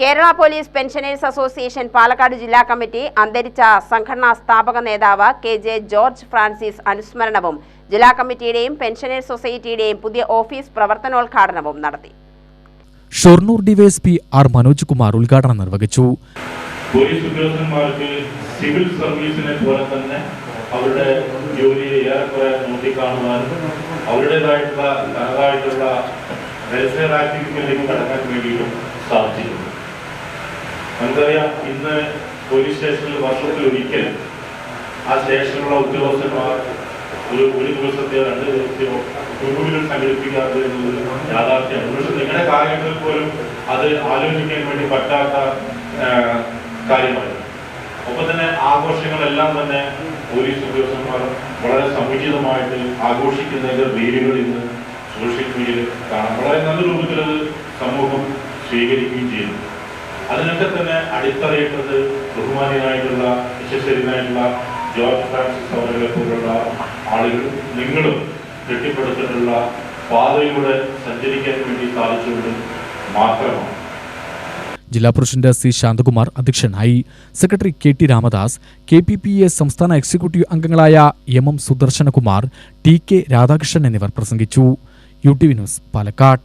Kerala police pensioners association Palakkad ജില്ലാ committee അന്തരിച്ച സംഘടനാ സ്ഥാപക നേതാവ് കെ ജെ ജോർജ് ഫ്രാൻസിസ് അനുസ്മരണവും ജില്ലാ കമ്മിറ്റിയുടെയും പെൻഷനേഴ്സ് സൊസൈറ്റിയുടെയും പുതിയ ഓഫീസ് പ്രവർത്തനോദ്ഘാടനവും നടത്തി. ഷൊർണൂർ ഡിവൈഎസ്പി ആർ മനോജ് കുമാർ ഉദ്ഘാടനം നിർവഹിച്ചു. പോലീസ് ഉദ്യോഗസ്ഥന്മാർക്ക് സിവിൽ സർവീസിനെ പോലെ തന്നെ അവരുടെ ജോലിയെ ഏറെക്കുറെ നോക്കിക്കാണുവാനും അവരുടേതായിട്ടുള്ള തനതായിട്ടുള്ള വെൽഫെയർ ആക്ടിവിറ്റികളിലേക്ക് കടക്കാൻ വേണ്ടിയിട്ടും സാധിച്ചിട്ടുണ്ട്. നമുക്കറിയാം ഇന്ന് പോലീസ് സ്റ്റേഷനിൽ വർഷത്തിൽ ഒരിക്കൽ ആ സ്റ്റേഷനിലുള്ള ഉദ്യോഗസ്ഥന്മാർ ഒരു ഒരു ദിവസത്തെയോ രണ്ട് ദിവസത്തെയോ ടൂറിലും സംഘടിപ്പിക്കാത്ത യാഥാർത്ഥ്യമാണ്. പക്ഷെ നിങ്ങളുടെ കാലഘട്ടത്തിൽ പോലും അത് ആലോചിക്കാൻ വേണ്ടി പറ്റാത്ത കാര്യമാണ്. ഒപ്പം തന്നെ ആഘോഷങ്ങളെല്ലാം തന്നെ പോലീസ് ഉദ്യോഗസ്ഥന്മാർ വളരെ സമുചിതമായിട്ട് ആഘോഷിക്കുന്നതിന്റെ വേരുകൾ ഇന്ന് സോഷ്യൽ മീഡിയയിൽ കാണാം. വളരെ നല്ല രൂപത്തിൽ അത് സമൂഹം സ്വീകരിക്കുകയും ചെയ്യുന്നു. അതിനൊക്കെ തന്നെ അടിത്തറയിട്ടത് ബഹുമാനിയായിട്ടുള്ള വിശ്വസരിതനായിട്ടുള്ള ജോർജ് ഫ്രാൻസിസ് അവരെ പോലുള്ള ആളുകൾ നിങ്ങളും കെട്ടിപ്പടുത്തിട്ടുള്ള പാതയിലൂടെ സഞ്ചരിക്കാൻ വേണ്ടി സാധിച്ചുകൊണ്ട് മാത്രമാണ്. ജില്ലാ പ്രസിഡന്റ് സി ശാന്തകുമാർ അധ്യക്ഷനായി secretary K T Ramadas K P P A സംസ്ഥാന എക്സിക്യൂട്ടീവ് അംഗങ്ങളായ M M Sudarshanakumar T K Radhakrishnan എന്നിവർ പ്രസംഗിച്ചു. U T V news Palakkad.